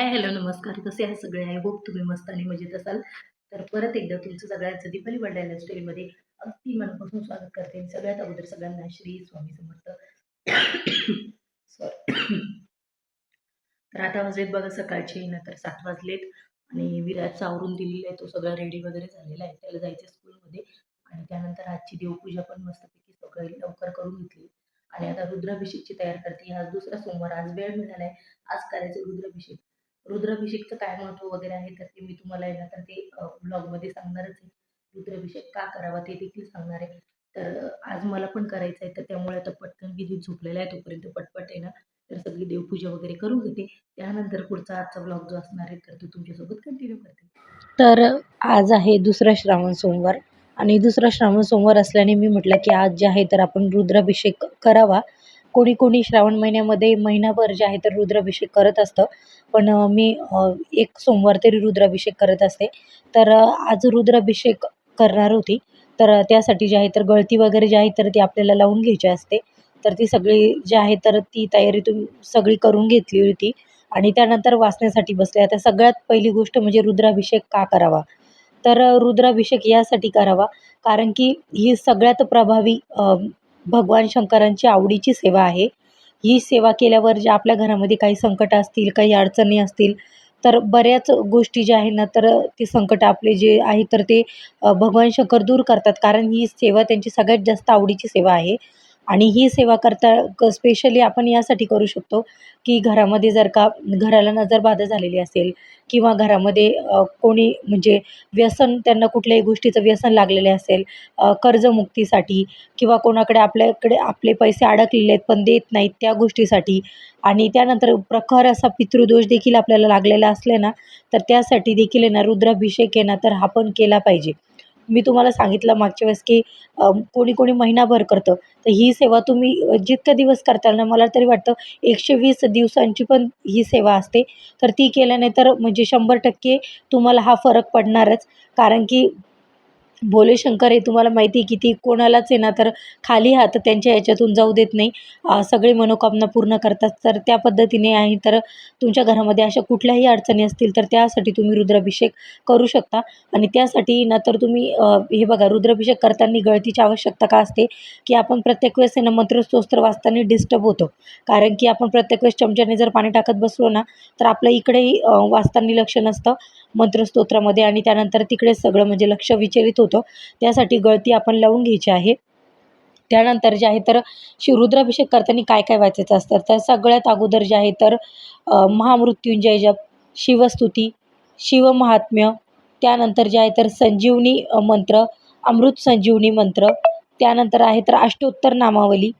Hi hello नमस्कार. कसे आहे सगळे? आय होप तुम्ही मस्त आणि मजेत असाल. तर परत एकदा तुमचं सगळ्यांचं दीपाली वडला स्टोरीमध्ये अगदी मनापासून स्वागत करते. सगळ्यात अगोदर सगळ्यांना श्री स्वामी समर्थ. सॉरी तर आता वाजलेत बघा सकाळचे नंतर सात वाजलेत. आणि विराज आवरून दिलेला आहे तो सगळा रेडी वगैरे झालेला आहे. त्याला जायचं स्कूलमध्ये आणि त्यानंतर आजची देवपूजा पण मस्तपैकी सकाळी लवकर करून घेतली. आणि आता रुद्राभिषेकची तयार करते. आज दुसरा सोमवार आज वेळ मिळाला आहे आज करायचं रुद्राभिषेक. रुद्राभिषेकचं काय महत्त्व वगैरे आहे? तर ते मी तुम्हाला येणार तर ते ब्लॉगमध्ये सांगणारच आहे. रुद्राभिषेक का करावा ते देखील सांगणार आहे. तर आज मला पण करायचं आहे तर त्यामुळे आता पटकन विधी झोपलेला आहे तोपर्यंत पटपट आहे ना तर सगळी देवपूजा वगैरे करून घेते. त्यानंतर पुढचा आजचा ब्लॉग जो असणार आहे तर तो तुमच्यासोबत कंटिन्यू करते. तर आज आहे दुसरा श्रावण सोमवार. आणि दुसरा श्रावण सोमवार असल्याने मी म्हटलं की आज जे आहे तर आपण रुद्राभिषेक करावा. कोणी कोणी श्रावण महिन्यामध्ये महिनाभर जे आहे तर रुद्राभिषेक करत असतं. पण मी एक सोमवार तरी रुद्राभिषेक करत असते. तर आज रुद्राभिषेक करणार होती. तर त्यासाठी जे आहे तर गळती वगैरे जी आहे तर ती आपल्याला लावून घ्यायची असते. तर ती सगळी जी आहे तर ती तयारी तुम्ही सगळी करून घेतली होती. आणि त्यानंतर वाचण्यासाठी बसले. आता सगळ्यात पहिली गोष्ट म्हणजे रुद्राभिषेक का करावा? तर रुद्राभिषेक यासाठी करावा. कारण की ही सगळ्यात प्रभावी भगवान शंकरांची आवडीची सेवा आहे. ही सेवा केल्यावर जे आपल्या घरामध्ये काही संकट असतील काही अडचणी असतील तर बऱ्याच गोष्टी ज्या आहे ना तर ते संकट आपले जे आहे तर ते भगवान शंकर दूर करतात. कारण ही सेवा त्यांची सगळ्यात जास्त आवडीची सेवा आहे. आणि ही सेवा करता क स्पेशली आपण यासाठी करू शकतो की घरामध्ये जर का घराला नजरबाधा झालेली असेल किंवा घरामध्ये कोणी म्हणजे व्यसन त्यांना कुठल्याही गोष्टीचं व्यसन लागलेले असेल कर्जमुक्तीसाठी किंवा कोणाकडे आपल्याकडे आपले पैसे अडकलेले आहेत पण देत नाहीत त्या गोष्टीसाठी आणि त्यानंतर प्रखर असा पितृदोष देखील आपल्याला लागलेला असले ना तर त्यासाठी देखील आहे ना रुद्राभिषेक आहे ना तर हा पण केला पाहिजे. मी तुम्हाला सांगितलं मागच्या वेळेस की कोणी कोणी महिनाभर करतं. तर ही सेवा तुम्ही जितके दिवस करताल ना मला तरी वाटतं एकशे वीस दिवसांची पण ही सेवा असते. तर ती केल्याने तर म्हणजे शंभर टक्के तुम्हाला हा फरक पडणारच. कारण की भोले शंकर हे तुम्हाला माहिती आहे किती कोणालाच आहे ना तर खाली हात त्यांच्या याच्यातून जाऊ देत नाही. सगळी मनोकामना पूर्ण करतात. तर त्या पद्धतीने आहे तर तुमच्या घरामध्ये अशा कुठल्याही अडचणी असतील तर त्यासाठी तुम्ही रुद्राभिषेक करू शकता. आणि त्यासाठी ना तर तुम्ही हे बघा रुद्राभिषेक करताना गळतीची आवश्यकता का असते? की आपण प्रत्येक वेळेस ना मंत्रस्तोत्र वाचताना डिस्टर्ब होतो. कारण की आपण प्रत्येक वेळेस चमच्याने जर पाणी टाकत बसलो ना तर आपलं इकडेही वाचताना लक्ष नसतं. मंत्रस्तोत्रामध्ये आणि त्यानंतर तिकडे सगळं म्हणजे लक्ष विचलित होतं. त्यासाठी गळती आपण लावून घ्यायची आहे. त्यानंतर जे आहे तर शिवरुद्राभिषेक करताना काय काय वाचायचं असतं? तर सगळ्यात अगोदर जे आहे तर महामृत्युंजय जप शिवस्तुती शिवमहात्म्य त्यानंतर जे आहे तर संजीवनी मंत्र अमृत संजीवनी मंत्र त्यानंतर आहे तर अष्टोत्तर नामावली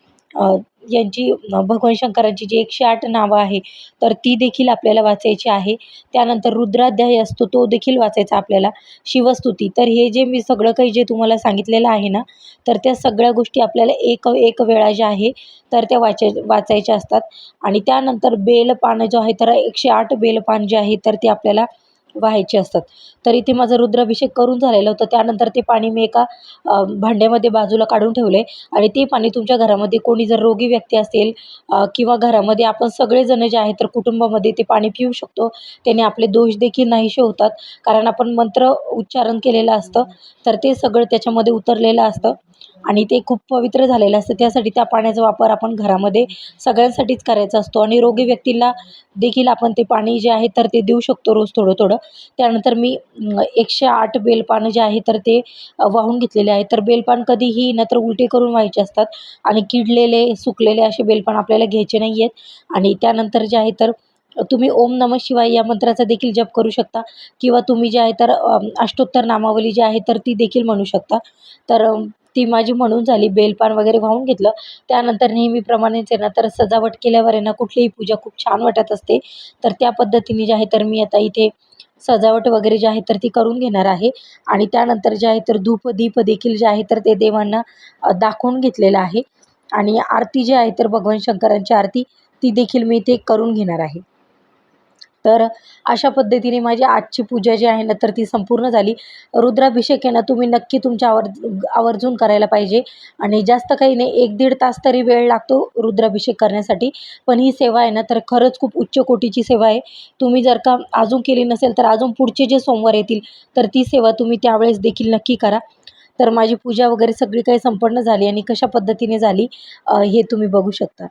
यांची भगवान शंकरांची जी एकशे आठ नावं आहे तर ती देखील आपल्याला वाचायची आहे. त्यानंतर रुद्राध्याय असतो तो देखील वाचायचा आपल्याला. शिवस्तुती. तर हे जे मी सगळं काही जे तुम्हाला सांगितलेलं आहे ना तर त्या सगळ्या गोष्टी आपल्याला एक एक वेळा ज्या आहे तर त्या वाचाय वाचायच्या असतात. आणि त्यानंतर बेलपानं जो आहे तर एकशे आठ बेलपान जे आहे तर ते आपल्याला व्हायचे असतात. तर इथे माझा रुद्राभिषेक करून झालेला होता. त्यानंतर ते पाणी मी एका भांड्यामध्ये बाजूला काढून ठेवले आणि ते पाणी तुमच्या घरामध्ये कोणी जर रोगी व्यक्ती असेल किंवा घरामध्ये आपण सगळेजण जे आहे तर कुटुंबामध्ये ते पाणी पिऊ शकतो. त्याने आपले दोष देखील नाहीसे होतात. कारण आपण मंत्र उच्चारण केलेलं असतं. तर ते सगळं त्याच्यामध्ये उतरलेलं असतं. आणि ते खूप पवित्र झालेलं असतं. त्यासाठी त्या पाण्याचा वापर आपण घरामध्ये सगळ्यांसाठीच करायचा असतो. आणि रोगी व्यक्तीला देखील आपण ते पाणी जे आहे तर ते देऊ शकतो रोज थोडं थोडं त्यानंतर मी एकशे आठ बेलपानं जे आहे तर ते वाहून घेतलेले आहे. तर बेलपान कधीही नत्र उलटे करून व्हायचे असतात. आणि किडलेले सुकलेले असे बेलपान आपल्याला घ्यायचे नाही आहेत आणि त्यानंतर जे आहे तर तुम्ही ओम नम शिवाय या मंत्राचा देखील जप करू शकता. किंवा तुम्ही जे आहे तर अष्टोत्तर नामावली जी आहे तर ती देखील म्हणू शकता. तर ती माझी म्हणून झाली. बेलपान वगैरे वाहून घेतलं. त्यानंतर नेहमीप्रमाणेच आहे ना तर सजावट केल्यावर आहे ना कुठलीही पूजा खूप छान वाटत असते. तर त्या पद्धतीने जे आहे तर मी आता इथे सजावट वगैरे जी आहे तर ती करून घेणार आहे. आणि त्यानंतर जे आहे तर धूप दीप देखील जे आहे तर ते देवांना दाखवून घेतलेलं आहे. आणि आरती जी आहे तर भगवान शंकरांची आरती ती देखील मी इथे करून घेणार आहे. तर अशा पद्धतीने माझी आजची पूजा जी आहे ना तर ती संपूर्ण झाली. रुद्राभिषेक आहे ना तुम्ही नक्की तुमच्या आवर आवर्जून करायला पाहिजे. आणि जास्त काही नाही एक दीड तास तरी वेळ लागतो रुद्राभिषेक करण्यासाठी. पण ही सेवा आहे ना तर खरंच खूप उच्च कोटीची सेवा आहे. तुम्ही जर का अजून केली नसेल तर अजून पुढचे जे सोमवार येतील तर ती सेवा तुम्ही त्यावेळेस देखील नक्की करा. तर माझी पूजा वगैरे सगळी काही संपन्न झाली आणि कशा पद्धतीने झाली हे तुम्ही बघू शकता.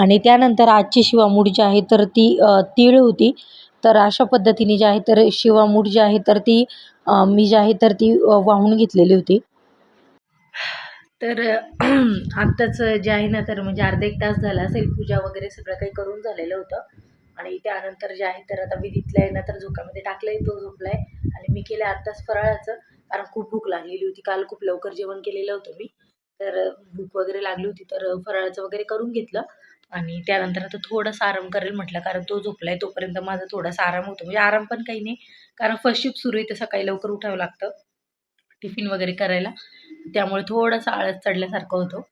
आणि त्यानंतर आजची शिवामूठ जी आहे तर ती तीळ होती. तर अशा पद्धतीने जे आहे तर शिवामूठ जी आहे तर ती मी जी आहे तर ती वाहून घेतलेली होती. तर आत्ताच जे आहे ना तर म्हणजे अर्धा एक तास झाला असेल पूजा वगैरे सगळं काही करून झालेलं होतं. आणि त्यानंतर जे आहे तर आता विधीतलं आहे ना तर झोकामध्ये टाकलं आहे तो झोपला आहे आणि मी केलं आत्ताच फराळाचं कारण खूप भूक लागलेली होती. काल खूप लवकर जेवण केलेलं होतं मी. तर भूक वगैरे लागली होती तर फराळाचं वगैरे करून घेतलं. आणि त्यानंतर आता थोडासा आराम करेल म्हटलं कारण तो झोपला आहे तोपर्यंत माझा थोडासा आराम होतो. म्हणजे आराम पण काही नाही कारण फर्स्ट शिफ्ट सुरू आहे तर सकाळी लवकर उठावं लागतं टिफिन वगैरे करायला. त्यामुळे थोडासा आळस चढल्यासारखं होतो.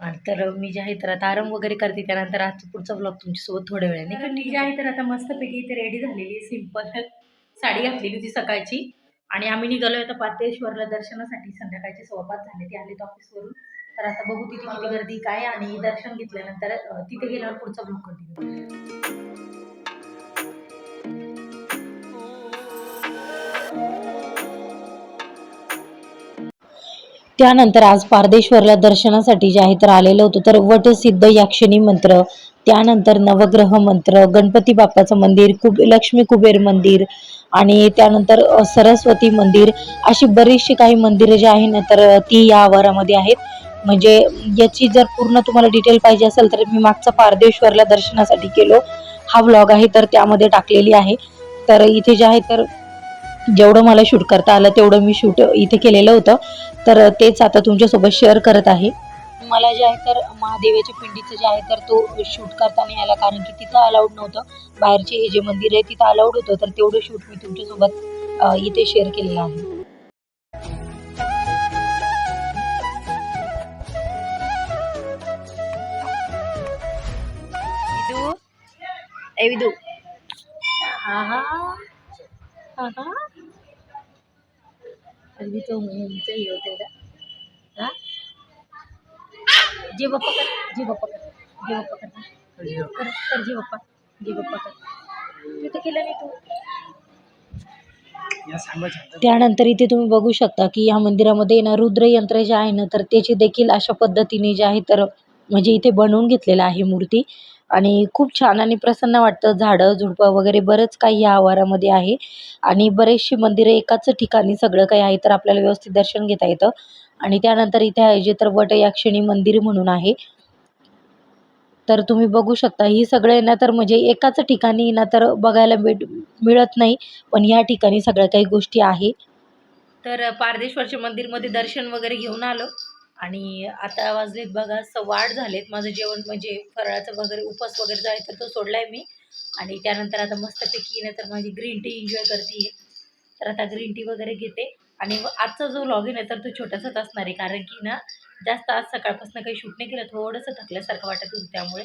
आणि तर मी जे आहे तर आता आराम वगैरे करते. त्यानंतर आजचा पुढचा ब्लॉग तुमच्यासोबत थोड्या वेळाने कारण मी जे आहे तर आता मस्तपैकी इथे रेडी झालेली आहे. सिंपल साडी घातलेली होती सकाळची. आणि आम्ही निघालो होतो पातेश्वरला दर्शनासाठी. संध्याकाळचे सव्वापाच झाले ते आलेत ऑफिसवरून तर आता बघू तिथे किती गर्दी काय आणि दर्शन घेतल्यानंतर तिथे गेल्यावर पुढचा ब्लॉक कंटिन्यू त्यानंतर आज पारदेश्वरला दर्शनासाठी जे आहे तर आलेलं होतं तर वटसिद्ध याक्षिणी मंत्र त्यानंतर नवग्रह मंत्र गणपती बाप्पाचं मंदिर कुब लक्ष्मी कुबेर मंदिर आणि त्यानंतर सरस्वती मंदिर अशी बरीचशी काही मंदिरं जी आहे ना तर ती या आवारामध्ये आहेत. म्हणजे याची जर पूर्ण तुम्हाला डिटेल पाहिजे असेल तर मी मागचा पारदेश्वरला दर्शनासाठी गेलो. हा व्लॉग आहे तर त्यामध्ये टाकलेली आहे. तर इथे जे आहे तर जेवढं मला शूट करता आलं तेवढं मी शूट इथे केलेलं होतं. तर तेच आता तुमच्यासोबत शेअर करत आहे. मला जे आहे तर महादेवाच्या पिंडीचं जे आहे तर तो शूट करता नाही आला कारण की तिथं अलाउड नव्हतं. बाहेरचे हे जे मंदिर आहे तिथं अलाउड होतं. तर तेवढं शूट मी तुमच्यासोबत इथे शेअर केलेलं आहे. ए विदू. हा हा हा हा अगदी तो मुलींचं हे होते का हा? जे बाप्पा कर जे बाप्पा कर जे बाप्पा कर. ना. कर कर जे बाप्पा जे बाप्पा कर. तिथं केलं नाही तू. त्यानंतर इथे तुम्ही बघू शकता की या मंदिरामध्ये ना रुद्रयंत्र जे आहे ना तर त्याची देखील अशा पद्धतीने जे आहे तर म्हणजे इथे बनवून घेतलेलं आहे मूर्ती. आणि खूप छान आणि प्रसन्न वाटतं. झाडं झुडपं वगैरे बरंच काही या आवारामध्ये आहे. आणि बरेचशी मंदिरं एकाच ठिकाणी सगळं काही आहे तर आपल्याला व्यवस्थित दर्शन घेता येतं. आणि त्यानंतर इथे आहे जे तर वटयाक्षिणी मंदिर म्हणून आहे. तर तुम्ही बघू शकता ही सगळे ना तर म्हणजे एकाच ठिकाणी ना तर बघायला भेट मिळत नाही. पण या ठिकाणी सगळ्या काही गोष्टी आहे. तर पारदेश्वरच्या मंदिरमध्ये दर्शन वगैरे घेऊन आलो. आणि आता वाजलेत बघा सव्वा आठ झालेत. माझं जेवण म्हणजे फराळाचं वगैरे उपास वगैरे जाय आहे तर तो सोडला आहे मी. आणि त्यानंतर आता मस्तपैकी नाही तर माझी ग्रीन टी एन्जॉय करते तर आता ग्रीन टी वगैरे घेते. आणि आजचा जो लॉगिन आहे तर तो छोटासाच असणार आहे. कारण की ना जास्त आज सकाळपासून काही शूट नाही केलं थोडंसं थकल्यासारखं वाटत होतं त्यामुळे.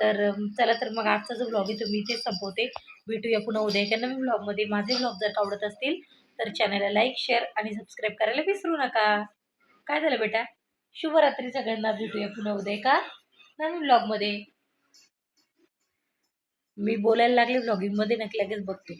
तर चला तर मग आजचा जो ब्लॉग आहे तो मी इथेच संपवते. भेटूया पुन्हा उद्या एका नवीन ब्लॉगमध्ये माझे ब्लॉग जर का आवडत असतील तर चॅनलला लाईक शेअर आणि सबस्क्राईब करायला विसरू नका. काय झालं बेटा? शुभरात्री सगळ्यांना. भेटूया पुन्हा उद्या एका नवीन ब्लॉगमध्ये मी बोलायला लागले ब्लॉगिंगमध्ये नक्की लगेच बघते.